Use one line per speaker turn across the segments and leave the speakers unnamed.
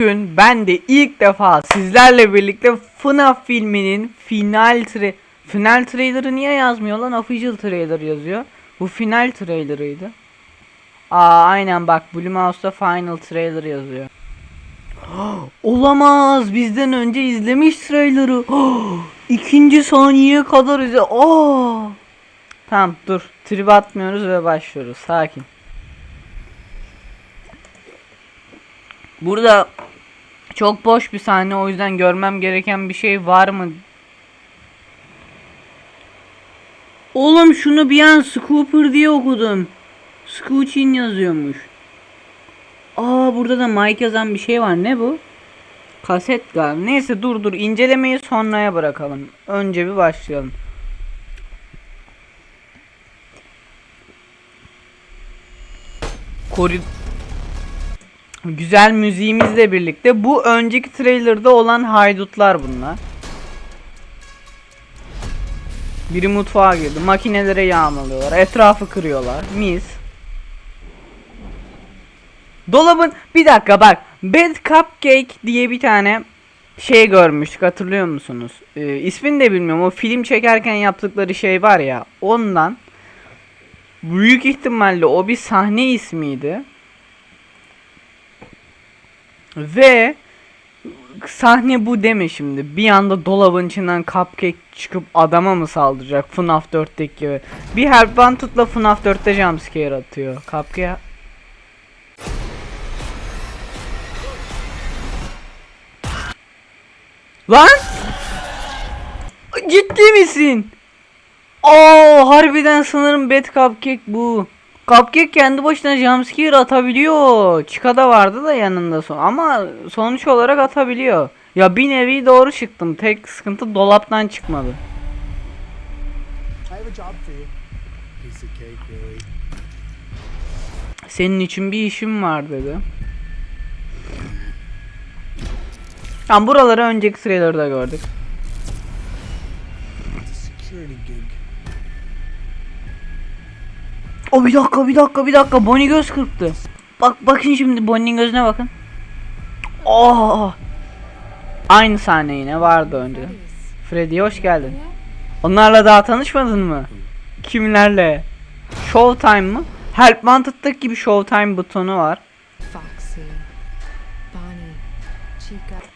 Bugün ben de ilk defa sizlerle birlikte FNAF filminin final tra final trailer'ı niye yazmıyor lan? Official trailer yazıyor. Bu final trailer'ıydı. Aa aynen bak Blumhouse'da final trailer yazıyor. Olamaz. Bizden önce izlemiş trailer'ı. İkinci saniyeye kadar izle. Aa. Tamam dur. Trip atmıyoruz ve başlıyoruz. Sakin. Burada çok boş bir sahne o yüzden görmem gereken bir şey var mı? Oğlum şunu bir an Scooper diye okudum. Scoochin yazıyormuş. Aa burada da Mike yazan bir şey var. Ne bu? Kaset galiba. Neyse dur dur incelemeyi sonraya bırakalım. Önce bir başlayalım. Kori Güzel müziğimizle birlikte bu önceki trailer'da olan haydutlar bunlar. Biri mutfağa girdi. Makinelere yağmalıyorlar. Etrafı kırıyorlar. Mis. Dolabın bir dakika bak. Bad Cupcake diye bir tane şey görmüştük hatırlıyor musunuz? Ee, ismini de bilmiyorum. O film çekerken yaptıkları şey var ya. Ondan büyük ihtimalle o bir sahne ismiydi. Ve sahne bu deme şimdi. Bir anda dolabın içinden cupcake çıkıp adama mı saldıracak FNAF 4'teki gibi. Bir Help Wanted'la FNAF 4'te jumpscare atıyor. Cupcake Lan! Ciddi misin? Aa harbiden sanırım Bad Cupcake bu. Cupcake kendi başına jumpscare atabiliyor. Chica da vardı da yanında son ama sonuç olarak atabiliyor. Ya bir nevi doğru çıktım. Tek sıkıntı dolaptan çıkmadı. Senin için bir işim var dedi. Tamam buraları önceki trailer'da gördük. O bir dakika bir dakika bir dakika Bonnie göz kırptı. Bak bakın şimdi Bonnie'nin gözüne bakın. Oh! Aynı sahne yine vardı önce. Freddy hoş geldin. Onlarla daha tanışmadın mı? Kimlerle? Showtime mı? Help Wanted'daki gibi Showtime butonu var.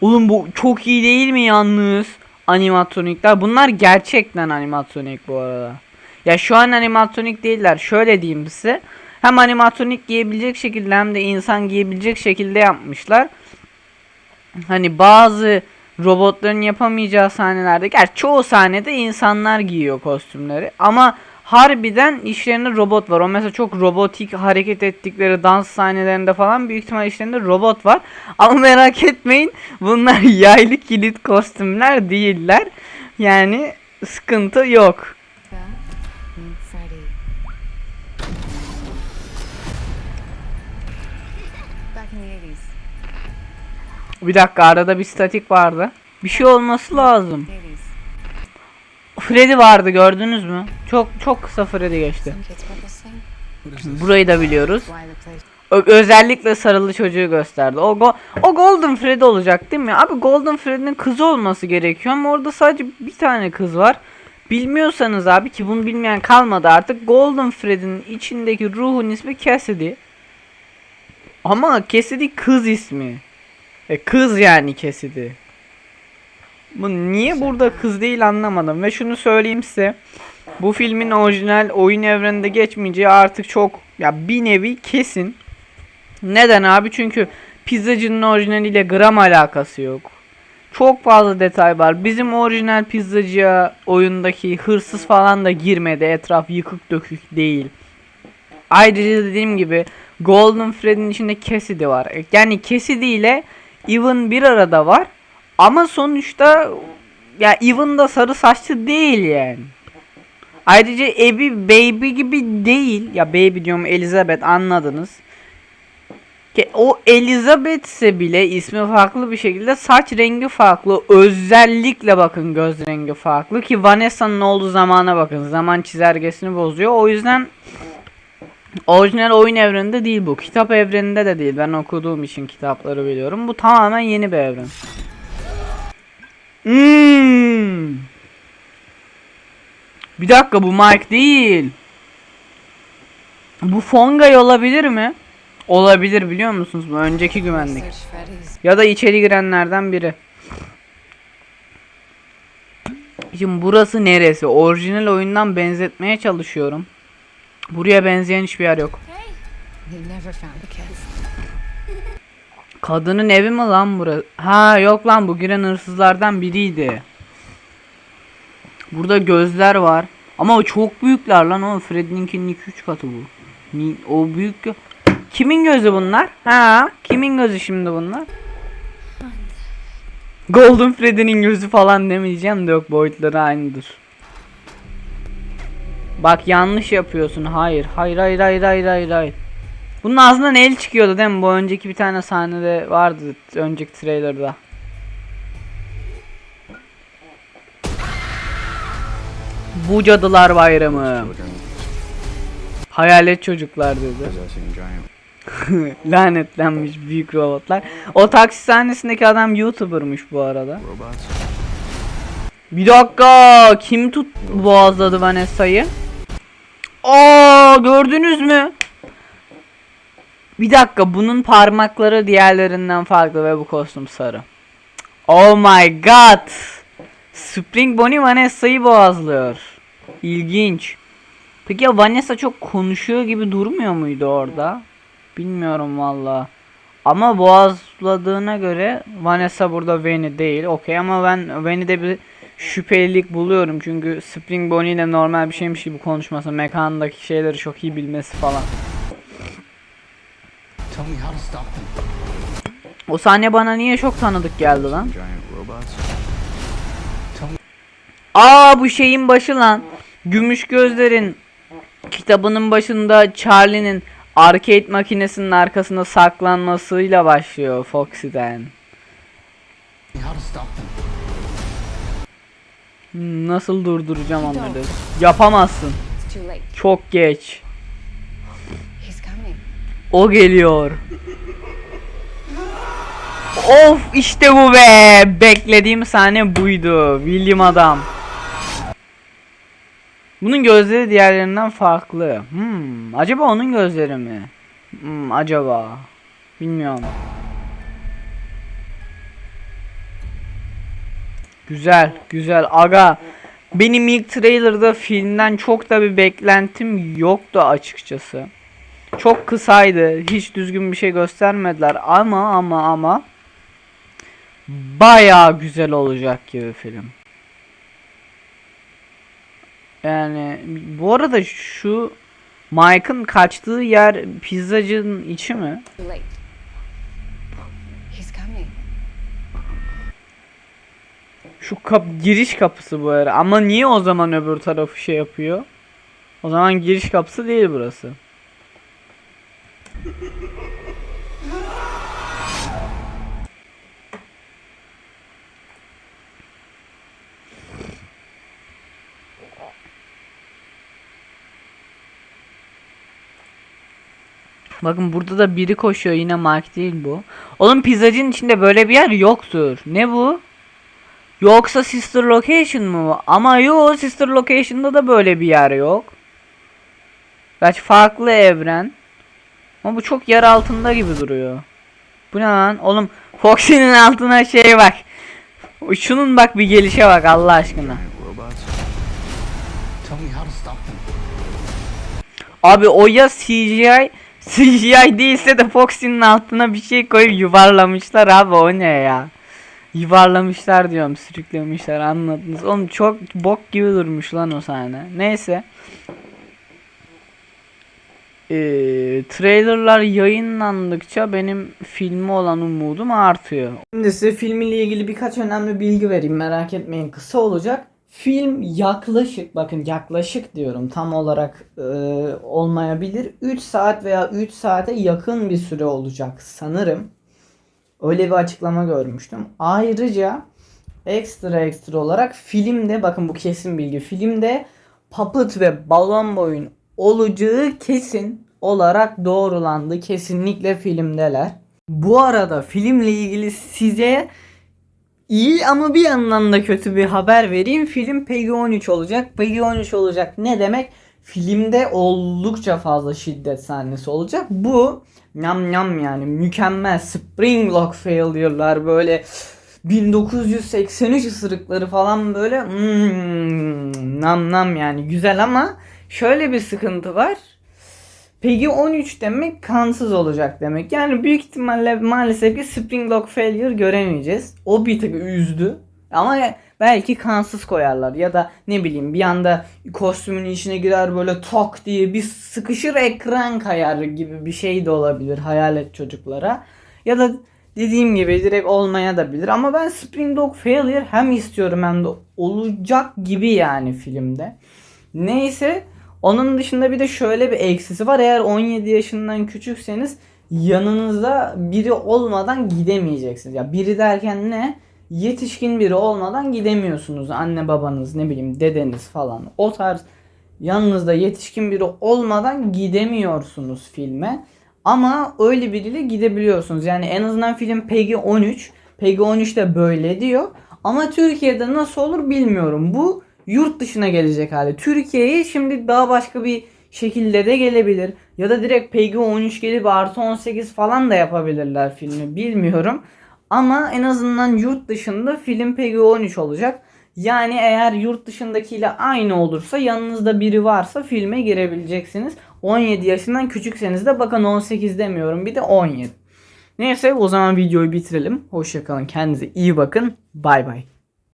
Oğlum bu çok iyi değil mi yalnız? Animatronikler. Bunlar gerçekten animatronik bu arada. Ya şu an animatronik değiller. Şöyle diyeyim size. Hem animatronik giyebilecek şekilde hem de insan giyebilecek şekilde yapmışlar. Hani bazı robotların yapamayacağı sahnelerde gerçi çoğu sahnede insanlar giyiyor kostümleri ama harbiden işlerinde robot var. O mesela çok robotik hareket ettikleri dans sahnelerinde falan büyük ihtimal işlerinde robot var. Ama merak etmeyin bunlar yaylı kilit kostümler değiller. Yani sıkıntı yok. Bir dakika arada bir statik vardı. Bir şey olması lazım.
80s.
Freddy vardı gördünüz mü? Çok çok kısa Freddy geçti. Burayı da biliyoruz. Ö- özellikle sarılı çocuğu gösterdi. O go o Golden Freddy olacak değil mi? Abi Golden Freddy'nin kızı olması gerekiyor ama orada sadece bir tane kız var. Bilmiyorsanız abi ki bunu bilmeyen kalmadı artık. Golden Freddy'nin içindeki ruhun ismi Cassidy. Ama Cassidy kız ismi. E kız yani Cassidy. Bu niye burada kız değil anlamadım ve şunu söyleyeyim size. Bu filmin orijinal oyun evreninde geçmeyeceği artık çok ya bir nevi kesin. Neden abi? Çünkü pizzacının orijinaliyle gram alakası yok. Çok fazla detay var. Bizim orijinal pizzacıya oyundaki hırsız falan da girmedi. Etraf yıkık dökük değil. Ayrıca dediğim gibi Golden Freddy'nin içinde Cassidy var. Yani Cassidy ile Even bir arada var. Ama sonuçta ya Even da sarı saçlı değil yani. Ayrıca Abby Baby gibi değil. Ya Baby diyorum Elizabeth anladınız. Ki o Elizabeth ise bile ismi farklı bir şekilde saç rengi farklı. Özellikle bakın göz rengi farklı ki Vanessa'nın olduğu zamana bakın. Zaman çizelgesini bozuyor. O yüzden Orijinal oyun evreninde değil bu. Kitap evreninde de değil. Ben okuduğum için kitapları biliyorum. Bu tamamen yeni bir evren. Hmm. Bir dakika bu Mike değil. Bu Fongay olabilir mi? Olabilir biliyor musunuz? Bu önceki güvenlik. Ya da içeri girenlerden biri. Şimdi burası neresi? Orijinal oyundan benzetmeye çalışıyorum. Buraya benzeyen hiçbir yer yok. Kadının evi mi lan burası? Ha yok lan bu giren hırsızlardan biriydi. Burada gözler var. Ama o çok büyükler lan o Freddy'ninkinin 2-3 katı bu. O büyük gö- Kimin gözü bunlar? Ha? Kimin gözü şimdi bunlar? Golden Freddy'nin gözü falan demeyeceğim de yok boyutları aynıdır. Bak yanlış yapıyorsun. Hayır. Hayır hayır hayır hayır hayır hayır. Bunun ağzından el çıkıyordu değil mi? Bu önceki bir tane sahnede vardı. Önceki trailer'da. Bu Cadılar Bayramı. Hayalet çocuklar dedi. Lanetlenmiş büyük robotlar. O taksi sahnesindeki adam YouTuber'mış bu arada. Bir dakika kim tut boğazladı Vanessa'yı? Aa gördünüz mü? Bir dakika bunun parmakları diğerlerinden farklı ve bu kostüm sarı. Oh my god. Spring Bonnie Vanessa'yı boğazlıyor. İlginç. Peki ya Vanessa çok konuşuyor gibi durmuyor muydu orada? Bilmiyorum valla. Ama boğazladığına göre Vanessa burada Vayne'i değil. Okey ama ben Vayne'de bir şüphelilik buluyorum. Çünkü Spring Bonnie ile normal bir şeymiş gibi konuşması, mekandaki şeyleri çok iyi bilmesi falan.
Tell me how to stop them.
O sahne bana niye çok tanıdık geldi lan?
Giant robots.
Aa bu şeyin başı lan. Gümüş gözlerin kitabının başında Charlie'nin arcade makinesinin arkasında saklanmasıyla başlıyor Foxy'den. Nasıl durduracağım onları? Yapamazsın. Çok geç. O geliyor. Of işte bu be. Beklediğim sahne buydu. William adam. Bunun gözleri diğerlerinden farklı. Hmm, acaba onun gözleri mi? Hmm, acaba. Bilmiyorum. Güzel, güzel. Aga, benim ilk trailer'da filmden çok da bir beklentim yoktu açıkçası. Çok kısaydı. Hiç düzgün bir şey göstermediler ama ama ama bayağı güzel olacak gibi film. Yani bu arada şu Mike'ın kaçtığı yer pizzacının içi mi?
He's.
Şu kap giriş kapısı bu ara. Ama niye o zaman öbür tarafı şey yapıyor? O zaman giriş kapısı değil burası. Bakın burada da biri koşuyor yine Mark değil bu. Oğlum pizzacının içinde böyle bir yer yoktur. Ne bu? Yoksa Sister Location mu? Ama yo Sister Location'da da böyle bir yer yok. Gerçi farklı evren. Ama bu çok yer altında gibi duruyor. Bu ne lan? Oğlum Foxy'nin altına şey bak. Şunun bak bir gelişe bak Allah aşkına. Abi o ya CGI CGI değilse de Foxy'nin altına bir şey koyup yuvarlamışlar abi o ne ya. Yuvarlamışlar diyorum sürüklemişler anladınız. Oğlum çok bok gibi durmuş lan o sahne. Neyse. Ee, trailerlar yayınlandıkça benim filmi olan umudum artıyor. Şimdi size filmiyle ilgili birkaç önemli bilgi vereyim merak etmeyin kısa olacak. Film yaklaşık bakın yaklaşık diyorum tam olarak e, olmayabilir. 3 saat veya 3 saate yakın bir süre olacak sanırım. Öyle bir açıklama görmüştüm. Ayrıca ekstra ekstra olarak filmde bakın bu kesin bilgi. Filmde Puppet ve Balon Boy'un olacağı kesin. olarak doğrulandı. Kesinlikle filmdeler. Bu arada filmle ilgili size iyi ama bir yandan da kötü bir haber vereyim. Film PEGI 13 olacak. PEGI 13 olacak ne demek? Filmde oldukça fazla şiddet sahnesi olacak. Bu Nyam nyam yani mükemmel spring lock failure'lar böyle 1983 ısırıkları falan böyle hmm, nam nam yani güzel ama şöyle bir sıkıntı var. Peki 13 demek kansız olacak demek. Yani büyük ihtimalle maalesef ki spring lock failure göremeyeceğiz. O bir tık üzdü. Ama belki kansız koyarlar ya da ne bileyim bir anda kostümün içine girer böyle tok diye bir sıkışır ekran kayar gibi bir şey de olabilir hayalet çocuklara. Ya da dediğim gibi direkt olmaya da bilir ama ben Spring Dog Failure hem istiyorum hem de olacak gibi yani filmde. Neyse onun dışında bir de şöyle bir eksisi var. Eğer 17 yaşından küçükseniz yanınızda biri olmadan gidemeyeceksiniz. Ya biri derken ne? Yetişkin biri olmadan gidemiyorsunuz. Anne babanız ne bileyim dedeniz falan. O tarz yanınızda yetişkin biri olmadan gidemiyorsunuz filme. Ama öyle biriyle gidebiliyorsunuz. Yani en azından film PEGI 13. PEGI 13 de böyle diyor. Ama Türkiye'de nasıl olur bilmiyorum. Bu yurt dışına gelecek hali. Türkiye'ye şimdi daha başka bir şekilde de gelebilir. Ya da direkt PEGI 13 gelip artı 18 falan da yapabilirler filmi. Bilmiyorum. Ama en azından yurt dışında film PEGI 13 olacak. Yani eğer yurt dışındakiyle aynı olursa yanınızda biri varsa filme girebileceksiniz. 17 yaşından küçükseniz de bakın 18 demiyorum bir de 17. Neyse o zaman videoyu bitirelim. Hoşçakalın kendinize iyi bakın. Bay bay.